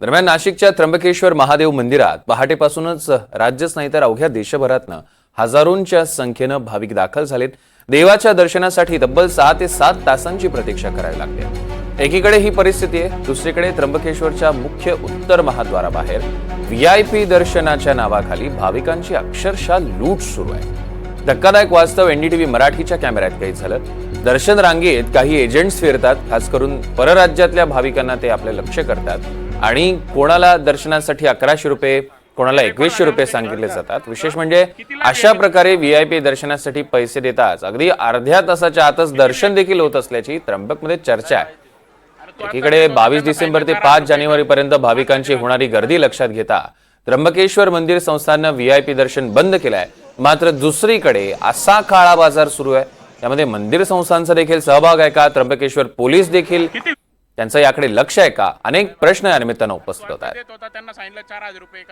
दरम्यान नाशिकच्या त्र्यंबकेश्वर महादेव मंदिरात पहाटेपासूनच राज्यच नाही तर अवघ्या देशभरातनं हजारोंच्या संख्येनं भाविक दाखल झालेत. देवाच्या दर्शनासाठी तब्बल सहा ते सात तासांची प्रतीक्षा करावी लागते. एकीकडे ही परिस्थिती आहे दुसरीकडे त्र्यंबकेश्वरच्या मुख्य उत्तर महाद्वाराबाहेर व्ही आय पी दर्शनाच्या नावाखाली भाविकांची अक्षरशः लूट सुरू आहे. धक्कादायक वास्तव एनडीटीव्ही मराठीच्या कॅमेऱ्यात काही झालं. दर्शन रांगेत काही एजंट्स फिरतात खास करून परराज्यातल्या भाविकांना ते आपले लक्ष करतात. आणि कोणाला दर्शनासाठी अकराशे रुपये कोणाला एकवीसशे रुपये सांगितले जातात. विशेष म्हणजे अशा प्रकारे व्ही आय पी दर्शनासाठी पैसे देताच अगदी अर्ध्या तासाच्या आतच दर्शन देखील होत असल्याची त्र्यंबकमध्ये चर्चा आहे. एकीकडे बावीस डिसेंबर ते पाच जानेवारी पर्यंत भाविकांची होणारी गर्दी लक्षात घेता त्र्यंबकेश्वर मंदिर संस्थान व्ही आय पी दर्शन बंद केलंय. मात्र दुसरीकडे असा काळा बाजार सुरू आहे. त्यामध्ये मंदिर संस्थांचा देखील सहभाग आहे का? त्र्यंबकेश्वर पोलीस देखील त्यांचं याकडे लक्ष आहे का? अनेक प्रश्न या निमित्तानं उपस्थित होत आहेत. देत होता त्यांना सांगितलं चार हजार रुपये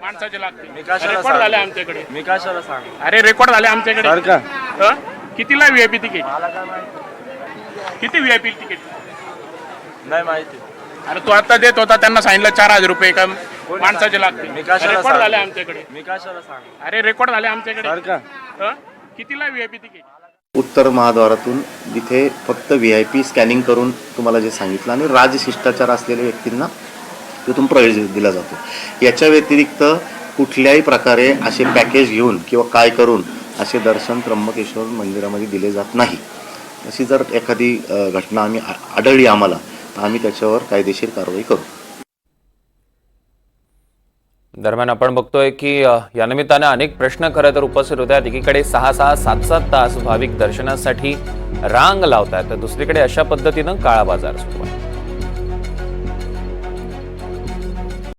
माणसाचे कशाला रेकॉर्ड झाले सांगू? आमच्याकडे. मी कशाला सांग? अरे रेकॉर्ड झाले आमच्याकडे. सर का? हं? कितीला व्हीआयपी तिकीट? किती व्हीआयपी तिकीट? नाही माहिती. अरे तू आता देत होता त्यांना सांगितलं चार हजार रुपये का माणसाचे लागतील. मी कशाला रेकॉर्ड सांगू? झाले आमच्याकडे. मी कशाला सांग? अरे रेकॉर्ड झाले आमच्याकडे. सर का हं? कितीला व्हीआयपी तिकीट? उत्तर महाद्वारातून जिथे फक्त व्ही आय पी स्कॅनिंग करून तुम्हाला जे सांगितलं आणि राजशिष्टाचार असलेल्या व्यक्तींना तिथून प्रवेश दिला जातो. याच्या व्यतिरिक्त कुठल्याही प्रकारे असे पॅकेज घेऊन किंवा काय करून असे दर्शन त्र्यंबकेश्वर मंदिरामध्ये दिले जात नाही. अशी जर एखादी घटना आम्ही आ- आढळली आम्हाला तर आम्ही त्याच्यावर कायदेशीर कारवाई करू. दरम्यान आपण बघतोय की या निमित्तानं अनेक प्रश्न खरं तर उपस्थित होत्या एकीकडे सहा सहा सात सात तास भाविक दर्शनासाठी रांग लावतात तर दुसरीकडे अशा पद्धतीनं काळा बाजार सुरू आहे.